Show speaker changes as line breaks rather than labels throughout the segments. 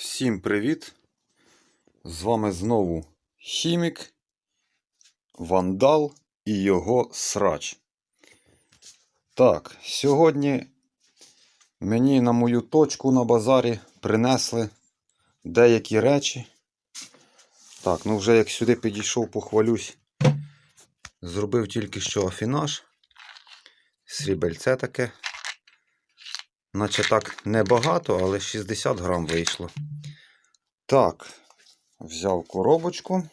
Всім привіт! З вами знову Хімік, Вандал і його срач. Так, сьогодні мені на мою точку на базарі принесли деякі речі. Так, ну вже як сюди підійшов, похвалюсь. Зробив тільки що афінаж. Срібельце таке. Наче так небагато, але 60 грам вийшло. Так, взяв коробочку.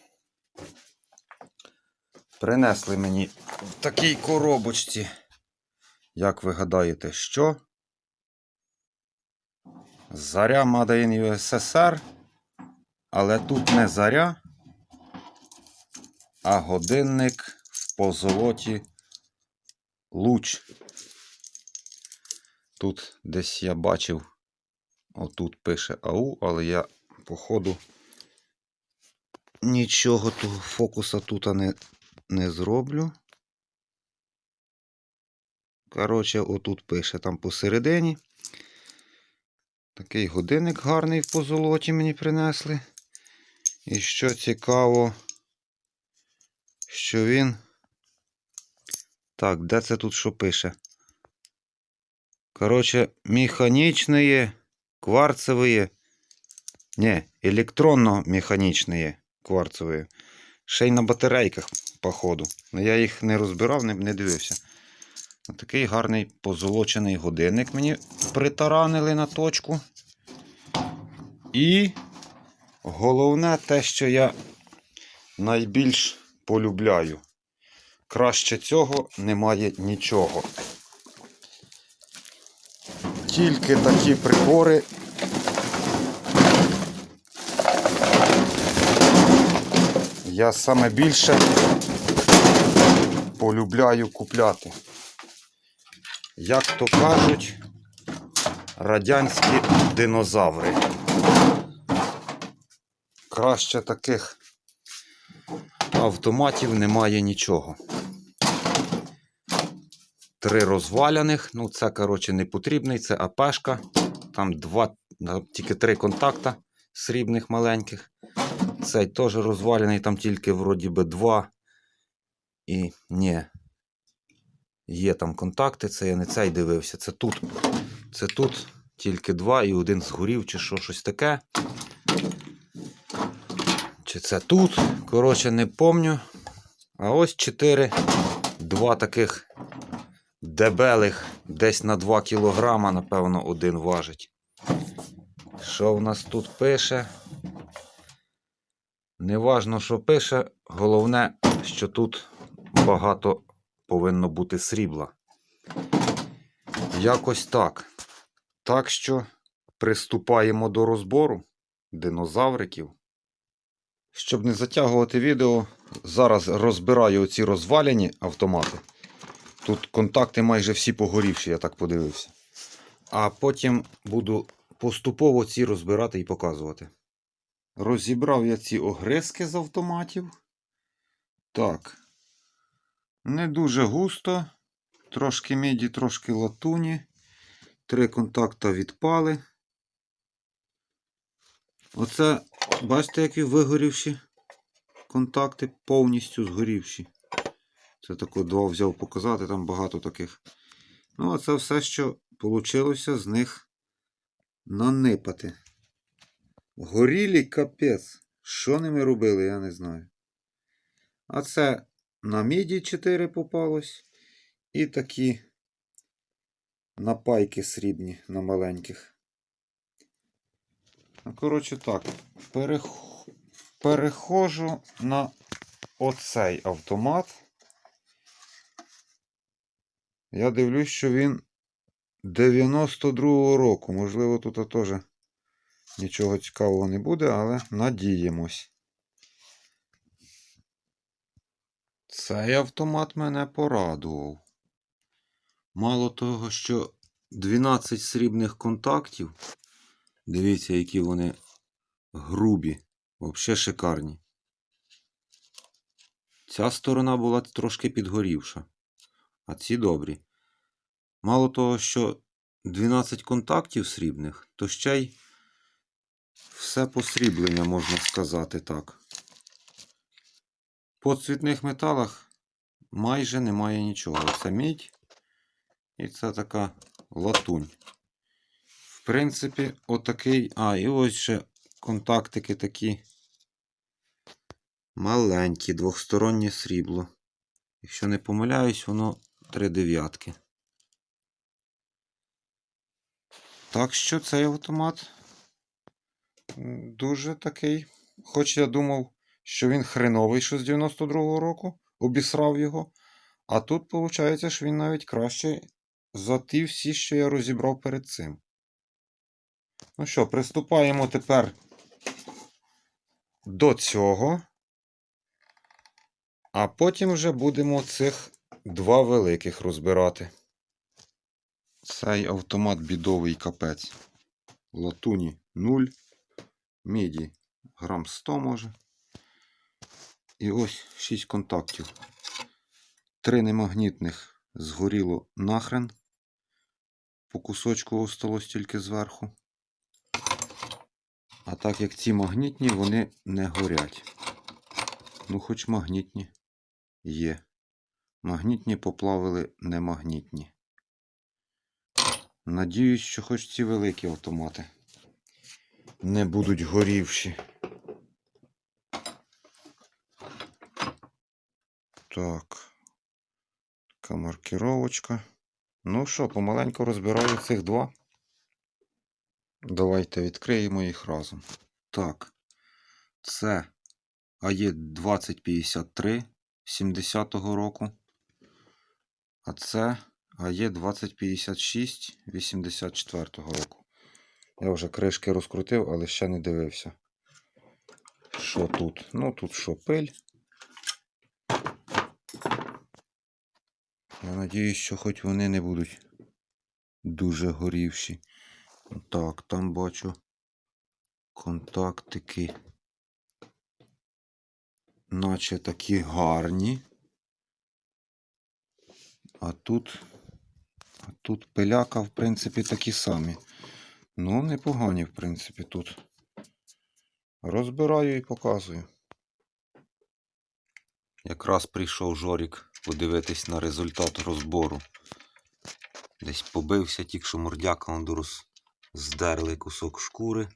Принесли мені в такій коробочці. Як ви гадаєте, що? Заря Made USSR. Але тут не заря, а годинник в позолоті луч. Тут десь я бачив, отут пише АУ, але я, походу, нічого того фокуса тут не, не зроблю. Коротше, отут пише там посередині. Такий годинник гарний в позолоті мені принесли. І що цікаво, що він. Так, де це тут що пише? Короче, механичные, кварцевые, не, електронно-механічні кварцеві. Ще й на батарейках, походу. Я їх не розбирав, не, не дивився. Такий гарний позолочений годинник мені притаранили на точку. І головне те, що я найбільш полюбляю. Краще цього немає нічого. Тільки такі прибори. Я саме більше полюбляю купляти. Як то кажуть, радянські динозаври. Краще таких автоматів немає нічого. Три розваляних. Ну, це, коротше, не потрібний, це АПшка. Там два, тільки три контакта срібних маленьких. Цей теж розвалений, там тільки вроді би два. І ні. Є там контакти, це я не цей дивився. Це тут. Це тут тільки два і один згорів, чи що, щось таке. Чи це тут? Коротше, не помню. А ось чотири. Два таких дебелих десь на 2 кілограма, напевно, один важить. Що в нас тут пише? Неважно, що пише, головне, що тут багато повинно бути срібла. Якось так. Так що приступаємо до розбору динозавриків. Щоб не затягувати відео, зараз розбираю оці розваляні автомати. Тут контакти майже всі погорівші, я так подивився. А потім буду поступово ці розбирати і показувати. Розібрав я ці огризки з автоматів. Так. Не дуже густо. Трошки міді, трошки латуні. Три контакта відпали. Оце, бачите, які вигорівші контакти повністю згорівші. Це тако два взяв показати, там багато таких. Ну, а це все, що вийшло з них нанипати. Горілі капець. Що ними робили, я не знаю. А це на міді 4 попалось. І такі напайки срібні на маленьких. Ну, коротше так, перех... перехожу на оцей автомат. Я дивлюсь, що він 92-го року. Можливо, тут теж нічого цікавого не буде, але надіємось. Цей автомат мене порадував. Мало того, що 12 срібних контактів. Дивіться, які вони грубі, взагалі шикарні. Ця сторона була трошки підгорівша, а ці добрі. Мало того, що 12 контактів срібних, то ще й все посріблення, можна сказати так. По цвітних металах майже немає нічого. Це мідь і це така латунь. В принципі, отакий. А, і ось ще контактики такі маленькі, двохстороннє срібло. Якщо не помиляюсь, воно три дев'ятки. Так що цей автомат дуже такий. Хоч я думав, що він хреновий, що з 92-го року, обісрав його. А тут виходить, що він навіть краще за ті всі, що я розібрав перед цим. Ну що, приступаємо тепер до цього. А потім вже будемо цих два великих розбирати. Цей автомат бідовий капець. Латуні 0, міді грам 100 може. І ось 6 контактів. Три немагнітних згоріло нахрен. По кусочку осталось тільки зверху. А так як ці магнітні, вони не горять. Ну, хоч магнітні є. Магнітні поплавили немагнітні. Надіюсь, що хоч ці великі автомати не будуть горівші. Так. Така маркіровочка. Ну що, помаленьку розбираю цих два. Давайте відкриємо їх разом. Так. Це АЕ 2053 70-го року. А це АЕ 2056 84-го року. Я вже кришки розкрутив, але ще не дивився. Що тут? Ну, тут що пиль. Я надіюсь, що хоч вони не будуть дуже горівші. Так, там бачу контактики. Наче такі гарні. А тут, а тут пиляка, в принципі, такі самі. Ну, непогані, в принципі, тут. Розбираю і показую. Якраз прийшов Жорік подивитись на результат розбору. Десь побився, тільки що мордяка он здерли кусок шкури.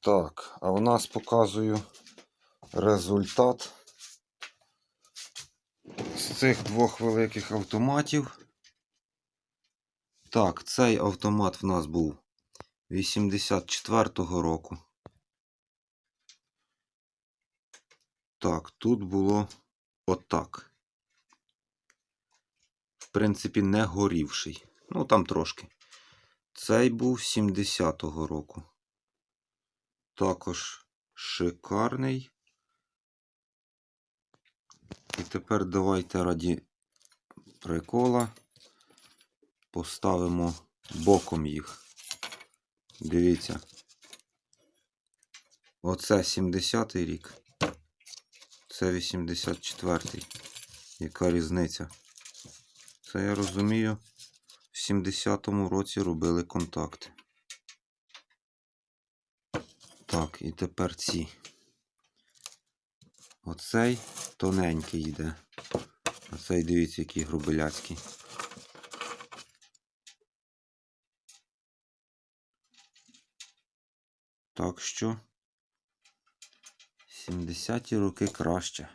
Так, а в нас показую результат з цих двох великих автоматів. Так, цей автомат в нас був 84-го року. Так, тут було отак. В принципі, не горівший. Ну, там трошки. Цей був 70-го року. Також шикарний. І тепер давайте раді прикола поставимо боком їх. Дивіться. Оце 70-й рік. Це 84-й. Яка різниця? Це я розумію. В 70-му році робили контакти. Так, і тепер ці. Оцей тоненький йде. А цей дивіться, який грубеляцький. Так що 70-ті роки краще.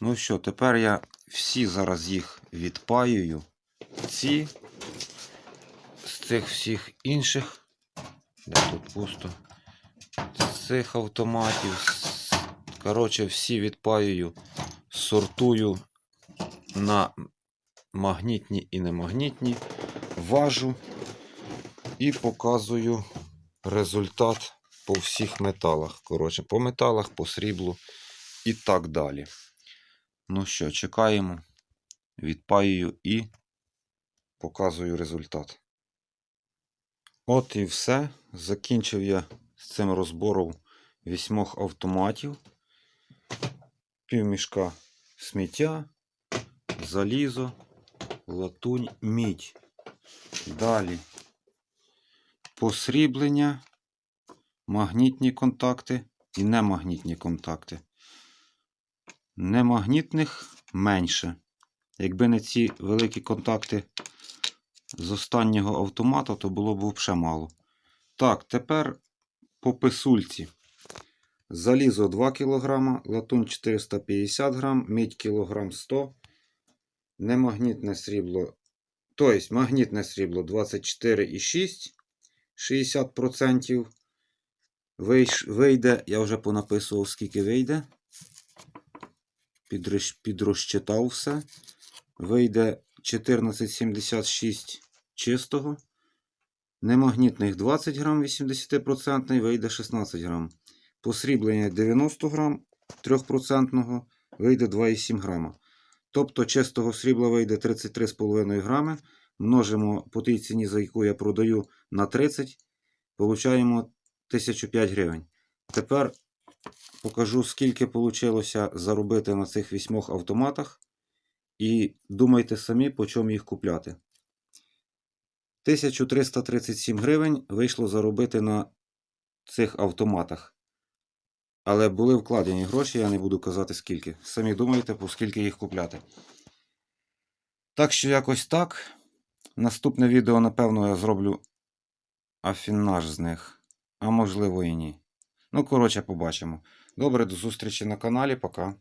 Ну що, тепер я всі зараз їх відпаюю. Ці з цих всіх інших. Де тут пусто. З цих автоматів. Коротше, всі відпаюю, сортую на магнітні і немагнітні, важу і показую результат по всіх металах. Коротше, по металах, по сріблу і так далі. Ну що, чекаємо, відпаюю і показую результат. От і все. Закінчив я з цим розбором вісьмох автоматів, півмішка сміття, залізо, латунь, мідь. Далі посріблення, магнітні контакти і немагнітні контакти. Немагнітних менше. Якби не ці великі контакти з останнього автомата, то було б взагалі мало. Так, тепер по писульці. Залізо 2 кг, латунь 450 г, мідь кілограм 100 Немагнітне срібло, тобто магнітне срібло 24,6, 60%. Вийде, я вже понаписував, скільки вийде. Підрозчитав все. Вийде 14,76 чистого. Немагнітних 20 грам 80% вийде 16 грам. Посріблення 90 грам 3% вийде 2,7 грама. Тобто чистого срібла вийде 33,5 грами. Множимо по тій ціні, за яку я продаю на 30, получаємо 1005 гривень. Тепер покажу, скільки вийшло заробити на цих вісьмох автоматах. І думайте самі, по чому їх купляти. 1337 гривень вийшло заробити на цих автоматах. Але були вкладені гроші, я не буду казати скільки. Самі думайте, по скільки їх купляти. Так що якось так. Наступне відео, напевно, я зроблю афінаж з них. А можливо і ні. Ну, коротше, побачимо. Добре, до зустрічі на каналі. Пока.